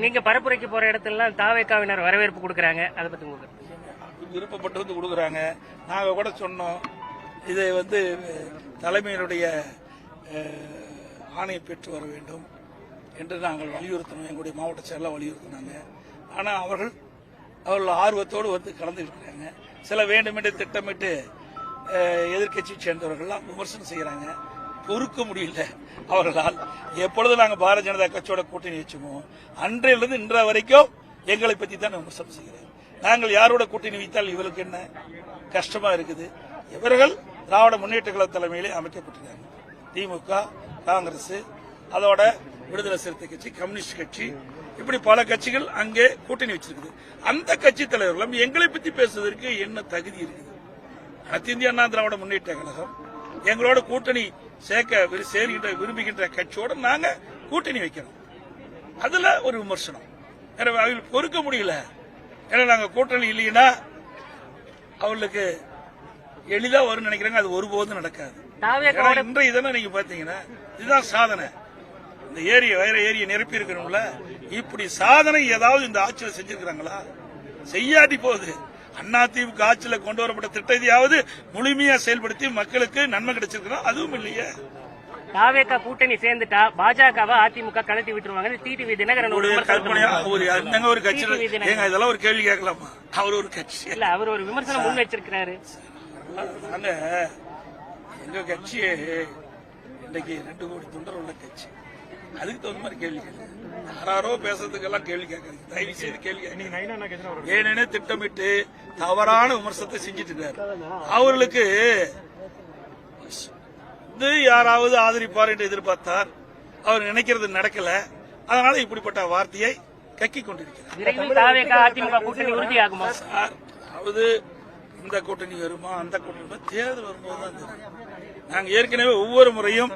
நீங்க பரப்புரைக்கு போற இடத்துல தாவேக்காவினர் வரவேற்பு கொடுக்கறாங்க. அதை பத்தி உங்களுக்கு விருப்பப்பட்டு வந்து கொடுக்குறாங்க. நாங்கள் கூட சொன்னோம். இதை வந்து தலைமையினுடைய ஆணையை பெற்று வர வேண்டும் என்று நாங்கள் வலியுறுத்தினோம். எங்களுடைய மாவட்ட செயலாளர் வலியுறுத்தினாங்க. ஆனால் அவர்கள் அவர்கள் ஆர்வத்தோடு வந்து கலந்துருக்கிறாங்க சில வேண்டுமென்றே திட்டமிட்டு எதிர்கட்சி சேர்ந்தவர்கள்லாம் விமர்சனம் செய்கிறாங்க குறுக்க முடியல. அவர்களால் எப்பொழுது நாங்கள் பாரதிய ஜனதா கட்சியோட கூட்டணி வச்சுமோ அன்றையிலிருந்து இன்ற வரைக்கும் எங்களை பற்றி தான் விமர்சனம் செய்கிறேன். நாங்கள் யாரோட கூட்டணி வைத்தால் இவருக்கு என்ன கஷ்டமா இருக்குது? இவர்கள் திராவிட முன்னேற்ற கழக தலைமையிலே அமைக்கப்பட்டிருக்காங்க. திமுக காங்கிரஸ் அதோட விடுதலை சிறுத்தை கட்சி கம்யூனிஸ்ட் கட்சி இப்படி பல கட்சிகள் அங்கே கூட்டணி வச்சிருக்குது. அந்த கட்சி தலைவர்களும் எங்களை பத்தி பேசுவதற்கு என்ன தகுதி இருக்குது? அனைத்து இந்திய அண்ணா திராவிட முன்னேற்ற கழகம் எங்களோட கூட்டணி சேர்க்க விரு- சேர்கின்ற விரும்புகின்ற கட்சியோட நாங்க கூட்டணி வைக்கிறோம். அதுல ஒரு விமர்சனம். எனவே அவங்களுக்கு பொறுக்க முடியல. ஏன்னா நாங்க கூட்டணி இல்லைன்னா அவங்களுக்கு எளிதா வரும்னு நினைக்கிறாங்க. அது ஒருபோதும் நடக்காது. இன்றைய தினம் நீங்க பாத்தீங்கன்னா இதுதான் சாதனை. இந்த ஏரியை வேற ஏரியை நிரப்பி இருக்கணும்ல. இப்படி சாதனை ஏதாவது இந்த ஆட்சியில் செஞ்சிருக்கிறாங்களா? செய்யாட்டி போகுது. அண்ணா திமுக ஆட்சியில கொண்டு வரப்பட்ட திட்டத்தையாவது முழுமையா செயல்படுத்தி மக்களுக்கு நன்மை கிடைச்சிருக்கிறோம் அதுவும் இல்லையே. தாவேக்கா கூட்டணி சேர்ந்துட்டா பாஜகவை அதிமுக கலட்டி விட்டுருவாங்க டிடிவி தினகரன் ஒரு கற்பனையா. ஒரு என்னங்க ஒரு. ஏங்க இதெல்லாம் ஒரு கேள்வி கேட்கலாமா? அவர் ஒரு கட்சி. இல்ல அவர் ஒரு விமர்சனம் முன் வச்சிருக்கிறாரு. எங்க கட்சியே இன்னைக்கு ரெண்டு கோடி தொண்டர் உள்ள கட்சி. அதுக்கு தகுந்த மாதிரி கேள்வி யாராரோ பேசுறதுக்கெல்லாம் கேள்வி கேட்காதீங்க தயவு செய்து கேள்வி ஏனெனே திட்டமிட்டு தவறான விமர்சனத்தை செஞ்சிட்டு இருக்காரு. அவர்களுக்கு இது யாராவது ஆதரிப்பார் என்று எதிர்பார்த்தார். அவர் நினைக்கிறது நடக்கல. அதனால இப்படிப்பட்ட வார்த்தையை கக்கிக் கொண்டிருக்கிறார். அதாவது இந்த கூட்டணி வருமா அந்த கூட்டணி வருமா தேர்தல் வரும்போது தான் தெரியும் ஏற்கனவே ஒவ்வொரு முறையும்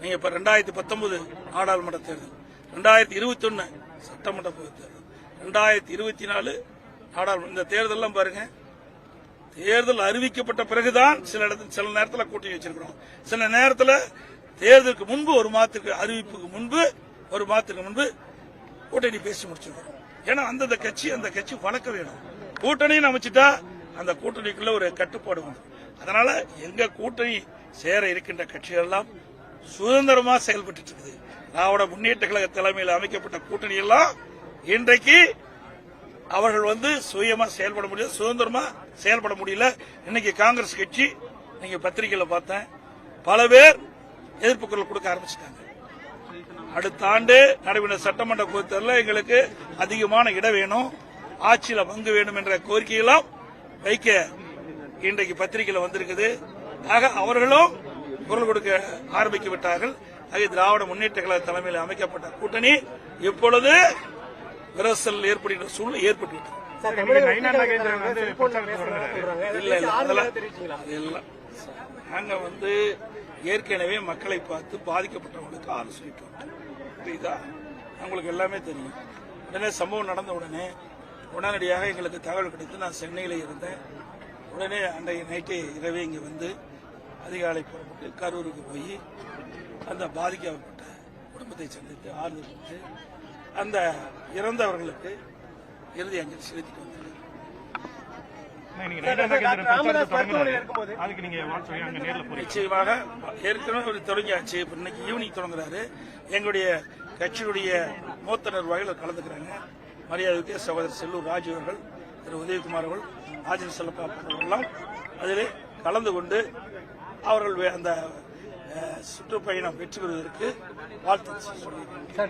நீங்கள் இப்போ ரெண்டாயிரத்தி பத்தொன்பது நாடாளுமன்ற தேர்தல் ரெண்டாயிரத்தி இருபத்தொன்னு சட்டமன்ற பொது தேர்தல் ரெண்டாயிரத்தி இருபத்தி நாலு நாடாளுமன்ற இந்த தேர்தலெல்லாம் பாருங்க தேர்தல் அறிவிக்கப்பட்ட பிறகுதான் சில இடத்துல சில நேரத்தில் கூட்டணி வச்சிருக்கிறோம். சில நேரத்தில் தேர்தலுக்கு முன்பு ஒரு மாதத்துக்கு அறிவிப்புக்கு முன்பு ஒரு மாதத்துக்கு முன்பு கூட்டணி பேசி முடிச்சிருக்கிறோம். ஏன்னா அந்தந்த கட்சி அந்த கட்சி வளர்க்க வேணும். கூட்டணின்னு அமைச்சிட்டா அந்த கூட்டணிக்குள்ள ஒரு கட்டுப்பாடு உண்டு. அதனால எங்க கூட்டணி சேர இருக்கின்ற கட்சிகள் எல்லாம் சுதந்திரமா செயல்பட்டு இருக்குது. திராவிட முன்னேற்ற கழக தலைமையில் அமைக்கப்பட்ட கூட்டணி எல்லாம் இன்றைக்கு அவர்கள் வந்து சுயமா செயல்பட முடியல சுதந்திரமா செயல்பட முடியல. இன்னைக்கு காங்கிரஸ் கட்சி நீங்க பத்திரிகையில பார்த்தேன் பல பேர் எதிர்ப்பு குரல் கொடுக்க ஆரம்பிச்சிட்டாங்க. அடுத்த ஆண்டு நடைபெற்ற சட்டமன்ற கூட்டத்தில் எங்களுக்கு அதிகமான இடம் வேணும் ஆட்சியில பங்கு வேணும் என்ற கோரிக்கையெல்லாம் வைக்க இன்றைக்கு பத்திரிகையில வந்திருக்குது. ஆக அவர்களும் குரல் கொடுக்க ஆரம்பித்து விட்டார்கள். ஆக திராவிட முன்னேற்ற கழக தலைமையில் அமைக்கப்பட்ட கூட்டணி இப்பொழுது விரசல் ஏற்படுகின்ற சூழ்நிலை ஏற்பட்டு விட்டது இல்ல இல்ல அதெல்லாம் அதெல்லாம் நாங்க வந்து ஏற்கனவே மக்களை பார்த்து பாதிக்கப்பட்டவங்களுக்கு ஆலோசனைட்டோம் புரியுதா? உங்களுக்கு எல்லாமே தெரியும். உடனே சம்பவம் நடந்த உடனே உடனடியாக எங்களுக்கு தகவல் கிடைத்து நான் சென்னையில் இருந்தேன். உடனே அன்றைய நைட்டே இரவே இங்கே வந்து அதிகாலை புறப்பட்டு கரூருக்கு போய் அந்த பாதிக்கப்பட்ட குடும்பத்தை சந்தித்து ஆறுதல் கொடுத்து அந்த இறந்தவர்களுக்கு இறுதி அஞ்சலி செலுத்திட்டு வந்தேன். அதுக்கு நீங்க வாட்ஸ் பண்ணி அங்க நேர்ல போறீங்க. நிச்சயமாக ஏற்கனவே ஒரு தொடங்கியாச்சு. இன்னைக்கு ஈவினிங் தொடங்குறாரு. எங்களுடைய கட்சியுடைய மூத்த நிர்வாகிகள் கலந்துக்கிறாங்க. மரியாதைக்கு சகோதரர் செல்லூர் ராஜு அவர்கள் திரு உதயகுமார் அவர்கள் ஆஜர் செல்லப்பா அவர்களெல்லாம் அதிலே கலந்து கொண்டு அவர்கள் வே- அந்த சுற்றுப்பயணம் வெற்றி பெறுவதற்கு வாழ்த்து